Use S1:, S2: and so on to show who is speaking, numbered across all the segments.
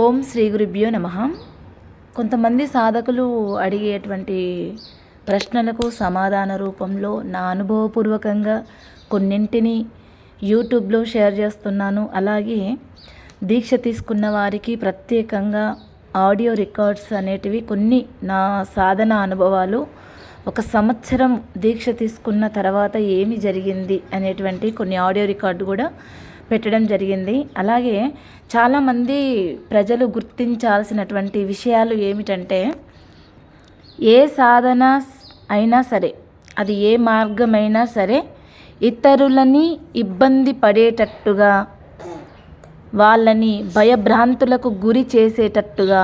S1: ఓం శ్రీ గురుభ్యో నమ. కొంతమంది సాధకులు అడిగేటువంటి ప్రశ్నలకు సమాధాన రూపంలో నా అనుభవపూర్వకంగా కొన్నింటిని యూట్యూబ్లో షేర్ చేస్తున్నాను. అలాగే దీక్ష తీసుకున్న వారికి ప్రత్యేకంగా ఆడియో రికార్డ్స్ అనేటివి కొన్ని నా సాధన అనుభవాలు. ఒక సంవత్సరం దీక్ష తీసుకున్న తర్వాత ఏమి జరిగింది అనేటువంటి కొన్ని ఆడియో రికార్డు కూడా పెట్టడం జరిగింది. అలాగే చాలామంది ప్రజలు గుర్తించాల్సినటువంటి విషయాలు ఏమిటంటే ఏ సాధన అయినా సరే అది ఏ మార్గమైనా సరే ఇతరులని ఇబ్బంది పడేటట్టుగా వాళ్ళని భయభ్రాంతులకు గురి చేసేటట్టుగా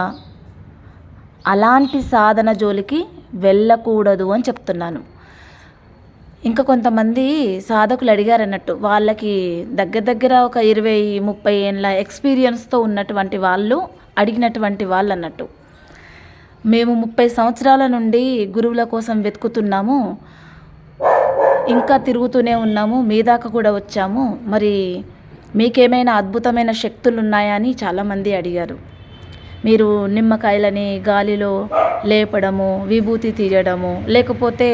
S1: అలాంటి సాధన జోలికి వెళ్ళకూడదు అని చెప్తున్నాను. ఇంకా కొంతమంది సాధకులు అడిగారు అన్నట్టు వాళ్ళకి దగ్గర దగ్గర ఒక ఇరవై ముప్పై ఏళ్ళ ఎక్స్పీరియన్స్తో ఉన్నటువంటి వాళ్ళు అడిగినటువంటి వాళ్ళు అన్నట్టు మేము ముప్పై సంవత్సరాల నుండి గురువుల కోసం వెతుకుతున్నాము ఇంకా తిరుగుతూనే ఉన్నాము మీ దాకా కూడా వచ్చాము. మరి మీకేమైనా అద్భుతమైన శక్తులు ఉన్నాయా అని చాలామంది అడిగారు. మీరు నిమ్మకాయలని గాలిలో లేపడము విభూతి తీయడము లేకపోతే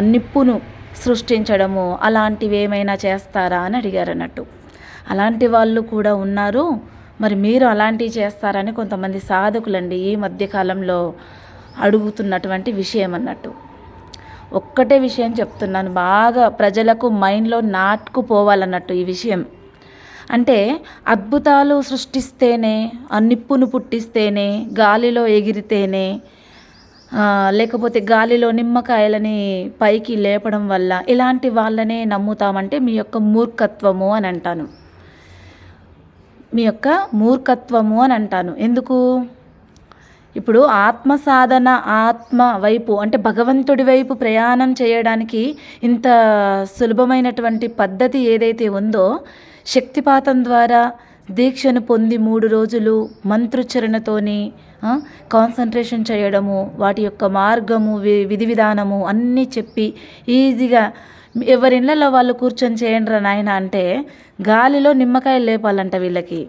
S1: నిప్పును సృష్టించడము అలాంటివి ఏమైనా చేస్తారా అని అడిగారు అన్నట్టు. అలాంటి వాళ్ళు కూడా ఉన్నారు. మరి మీరు అలాంటివి చేస్తారని కొంతమంది సాధకులండి ఈ మధ్యకాలంలో అడుగుతున్నటువంటి విషయం అన్నట్టు. ఒక్కటే విషయం చెప్తున్నాను. బాగా ప్రజలకు మైండ్లో నాటుకుపోవాలన్నట్టు ఈ విషయం. అంటే అద్భుతాలు సృష్టిస్తేనే ఆ నిప్పును పుట్టిస్తేనే గాలిలో ఎగిరితేనే లేకపోతే గాలిలో నిమ్మకాయలని పైకి లేపడం వల్ల ఇలాంటి వాళ్ళనే నమ్ముతామంటే మీ యొక్క మూర్ఖత్వము అని అంటాను. మీ యొక్క మూర్ఖత్వము అని అంటాను. ఎందుకు? ఇప్పుడు ఆత్మ సాధన ఆత్మ వైపు అంటే భగవంతుడి వైపు ప్రయాణం చేయడానికి ఇంత సులభమైనటువంటి పద్ధతి ఏదైతే ఉందో శక్తిపాతం ద్వారా దీక్షను పొంది మూడు రోజులు మంత్రుచరణతోనే కాన్సన్ట్రేషన్ చేయడము వాటి యొక్క మార్గము వి విధి విధానము అన్నీ చెప్పి ఈజీగా ఎవరిళ్ళలో వాళ్ళు కూర్చొని చేయండి రా నాయన అంటే గాలిలో నిమ్మకాయలు లేపాలంట వీళ్ళకి.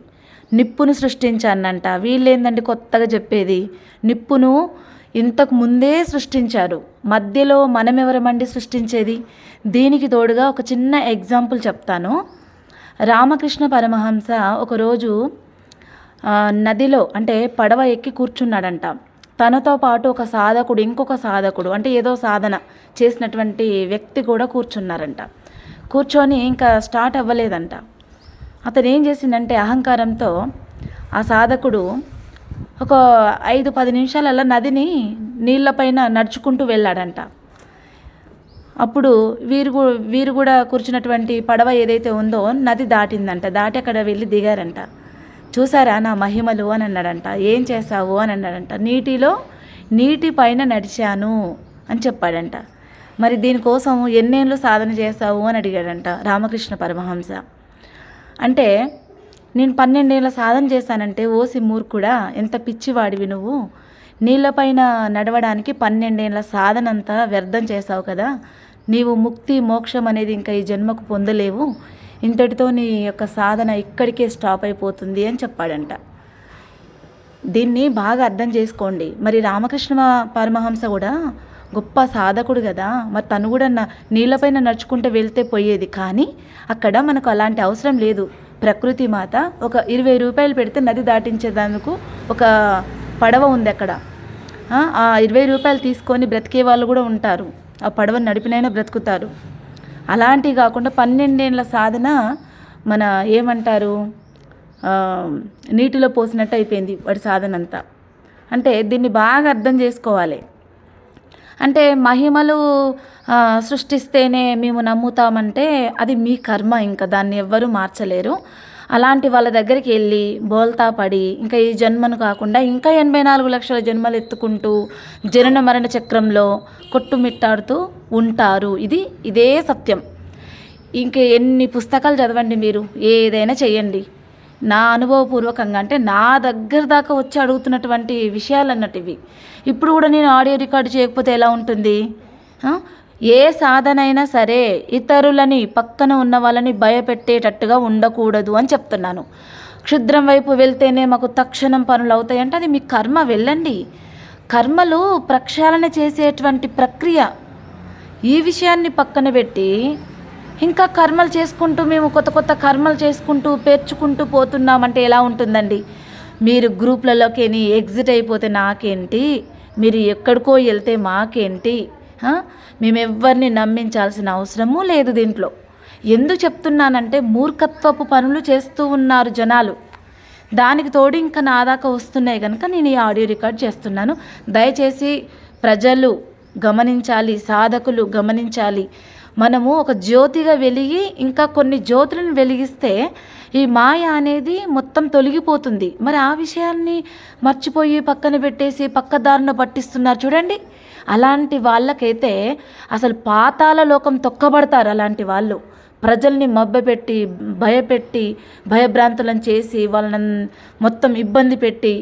S1: నిప్పును సృష్టించానంట. వీళ్ళేందండి కొత్తగా చెప్పేది? నిప్పును ఇంతకు ముందే సృష్టించారు. మధ్యలో మనం ఎవరమండి సృష్టించేది? దీనికి తోడుగా ఒక చిన్న ఎగ్జాంపుల్ చెప్తాను. రామకృష్ణ పరమహంస ఒకరోజు నదిలో అంటే పడవ ఎక్కి కూర్చున్నాడంట. తనతో పాటు ఒక సాధకుడు ఇంకొక సాధకుడు అంటే ఏదో సాధన చేసినటువంటి వ్యక్తి కూడా కూర్చున్నారంట. కూర్చొని ఇంకా స్టార్ట్ అవ్వలేదంట. అతను ఏం చేసిందంటే అహంకారంతో ఆ సాధకుడు ఒక ఐదు పది నిమిషాలలో నదిని నీళ్ళపైన నడుచుకుంటూ వెళ్ళాడంట. అప్పుడు వీరు వీరు కూడా కూర్చున్నటువంటి పడవ ఏదైతే ఉందో నది దాటిందంట దాటి అక్కడ వెళ్ళి దిగారంట. చూసారా నా మహిమలు అని అన్నాడంట. ఏం చేశావు అని అన్నాడంట. నీటిలో నీటి పైన నడిచాను అని చెప్పాడంట. మరి దీనికోసం ఎన్నేళ్ళు సాధన చేశావు అని అడిగాడంట రామకృష్ణ పరమహంస. అంటే నేను పన్నెండేళ్ళ సాధన చేశానంటే ఓసి మూర్ఖుడా ఎంత పిచ్చివాడివి నువ్వు. నీళ్ళపైన నడవడానికి పన్నెండేళ్ళ సాధనంతా వ్యర్థం చేశావు కదా. నీవు ముక్తి మోక్షం అనేది ఇంకా ఈ జన్మకు పొందలేవు. ఇంతటితో నీ యొక్క సాధన ఇక్కడికే స్టాప్ అయిపోతుంది అని చెప్పాడంట. దీన్ని బాగా అర్థం చేసుకోండి. మరి రామకృష్ణ పరమహంస కూడా గొప్ప సాధకుడు కదా. మరి తను కూడా నా నీళ్ళపైన నడుచుకుంటూ వెళ్తే పోయేది. కానీ అక్కడ మనకు అలాంటి అవసరం లేదు. ప్రకృతి మాత ఒక ఇరవై రూపాయలు పెడితే నది దాటించేదానికి ఒక పడవ ఉంది అక్కడ. ఆ ఇరవై రూపాయలు తీసుకొని బ్రతికే వాళ్ళు కూడా ఉంటారు. ఆ పడవను నడిపినైనా బ్రతుకుతారు. అలాంటివి కాకుండా పన్నెండేళ్ళ సాధన మన ఏమంటారు నీటిలో పోసినట్టు అయిపోయింది వాడి సాధన అంతా అంటే దీన్ని బాగా అర్థం చేసుకోవాలి. అంటే మహిమలు సృష్టిస్తేనే మేము నమ్ముతామంటే అది మీ కర్మ ఇంకా దాన్ని ఎవ్వరూ మార్చలేరు. అలాంటి వాళ్ళ దగ్గరికి వెళ్ళి బోల్తా పడి ఇంకా ఈ జన్మను కాకుండా ఇంకా ఎనభై నాలుగు లక్షల జన్మలు ఎత్తుకుంటూ జనన మరణ చక్రంలో కొట్టుమిట్టాడుతూ ఉంటారు. ఇది ఇదే సత్యం. ఇంక ఎన్ని పుస్తకాలు చదవండి మీరు? ఏదైనా చేయండి నా అనుభవపూర్వకంగా అంటే నా దగ్గర దాకా వచ్చి అడుగుతున్నటువంటి విషయాలు అన్నట్టు ఇవి. ఇప్పుడు కూడా నేను ఆడియో రికార్డు చేయకపోతే ఎలా ఉంటుంది? ఏ సాధనైనా సరే ఇతరులని పక్కన ఉన్న వాళ్ళని భయపెట్టేటట్టుగా ఉండకూడదు అని చెప్తున్నాను. క్షుద్రం వైపు వెళ్తేనే మాకు తక్షణం పనులు అవుతాయంటే అది మీ కర్మ వెళ్ళండి. కర్మలు ప్రక్షాళన చేసేటువంటి ప్రక్రియ. ఈ విషయాన్ని పక్కన పెట్టి ఇంకా కర్మలు చేసుకుంటూ మేము కొత్త కొత్త కర్మలు చేసుకుంటూ పేర్చుకుంటూ పోతున్నామంటే ఎలా ఉంటుందండి? మీరు గ్రూప్లలోకి ఎగ్జిట్ అయిపోతే నాకేంటి? మీరు ఎక్కడికో వెళ్తే మాకేంటి? మేము ఎవరిని నమ్మించాల్సిన అవసరమూ లేదు దీంట్లో. ఎందుకు చెప్తున్నానంటే మూర్ఖత్వపు పనులు చేస్తూ ఉన్నారు జనాలు. దానికి తోడు ఇంకా నా దాకా వస్తున్నాయి కనుక నేను ఈ ఆడియో రికార్డ్ చేస్తున్నాను. దయచేసి ప్రజలు గమనించాలి సాధకులు గమనించాలి. మనము ఒక జ్యోతిగా వెలిగి ఇంకా కొన్ని జ్యోతులను వెలిగిస్తే ఈ మాయ అనేది మొత్తం తొలగిపోతుంది. మరి ఆ విషయాన్ని మర్చిపోయి పక్కన పెట్టేసి పక్కదారిన పట్టిస్తున్నారు చూడండి. అలాంటి వాళ్ళకైతే అసలు పాతాల లోకం తొక్కబడతారు అలాంటి వాళ్ళు. ప్రజల్ని మబ్బపెట్టి భయపెట్టి భయభ్రాంతులను చేసి వాళ్ళని మొత్తం ఇబ్బంది పెట్టి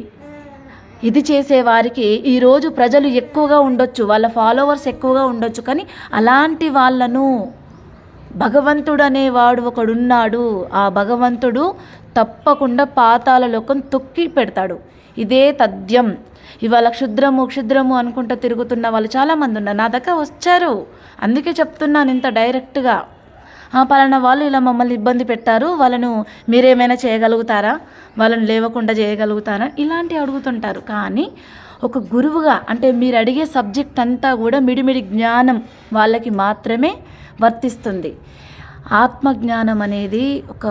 S1: ఇది చేసే వారికి ఈరోజు ప్రజలు ఎక్కువగా ఉండొచ్చు వాళ్ళ ఫాలోవర్స్ ఎక్కువగా ఉండొచ్చు. కానీ అలాంటి వాళ్ళను భగవంతుడు అనేవాడు ఒకడున్నాడు. ఆ భగవంతుడు తప్పకుండా పాతాల లోకం తొక్కి పెడతాడు. ఇదే తథ్యం. ఇవాళ క్షుద్రము క్షుద్రము అనుకుంటూ తిరుగుతున్న వాళ్ళు చాలామంది ఉన్నారు. నా దగ్గర వచ్చారు. అందుకే చెప్తున్నాను ఇంత డైరెక్ట్గా. ఆ పలానా వాళ్ళు ఇలా మమ్మల్ని ఇబ్బంది పెట్టారు. వాళ్ళను మీరేమైనా చేయగలుగుతారా? వాళ్ళని లేవకుండా చేయగలుగుతారా? ఇలాంటివి అడుగుతుంటారు. కానీ ఒక గురువుగా అంటే మీరు అడిగే సబ్జెక్ట్ అంతా కూడా మిడిమిడి జ్ఞానం వాళ్ళకి మాత్రమే వర్తిస్తుంది. ఆత్మజ్ఞానం అనేది ఒక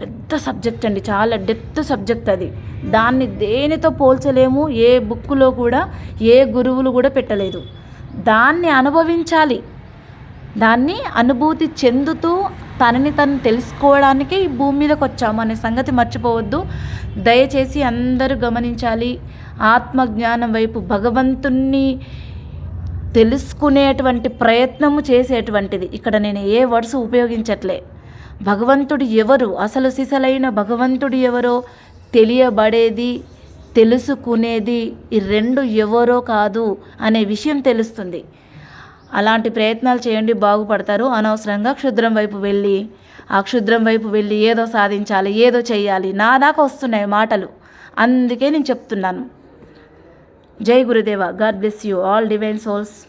S1: పెద్ద సబ్జెక్ట్ అండి. చాలా డెప్త్ సబ్జెక్ట్ అది. దాన్ని దేనితో పోల్చలేము ఏ బుక్కులో కూడా ఏ గురువులు కూడా పెట్టలేదు. దాన్ని అనుభవించాలి. దాన్ని అనుభూతి చెందుతూ తనని తను తెలుసుకోవడానికి ఈ భూమి మీదకి వచ్చాము అనే సంగతి మర్చిపోవద్దు. దయచేసి అందరూ గమనించాలి. ఆత్మజ్ఞానం వైపు భగవంతుణ్ణి తెలుసుకునేటువంటి ప్రయత్నము చేసేటువంటిది. ఇక్కడ నేను ఏ వర్డ్స్ ఉపయోగించట్లే. భగవంతుడు ఎవరు? అసలు సిసలైన భగవంతుడు ఎవరో తెలియబడేది తెలుసుకునేది ఈ రెండు ఎవరో కాదు అనే విషయం తెలుస్తుంది. అలాంటి ప్రయత్నాలు చేయండి బాగుపడతారు. అనవసరంగా క్షుద్రం వైపు వెళ్ళి ఆ క్షుద్రం వైపు వెళ్ళి ఏదో సాధించాలి ఏదో చేయాలి నా దాకా వస్తున్నాయి మాటలు. అందుకే నేను చెప్తున్నాను. Jai Gurudev. God bless you. All divine souls.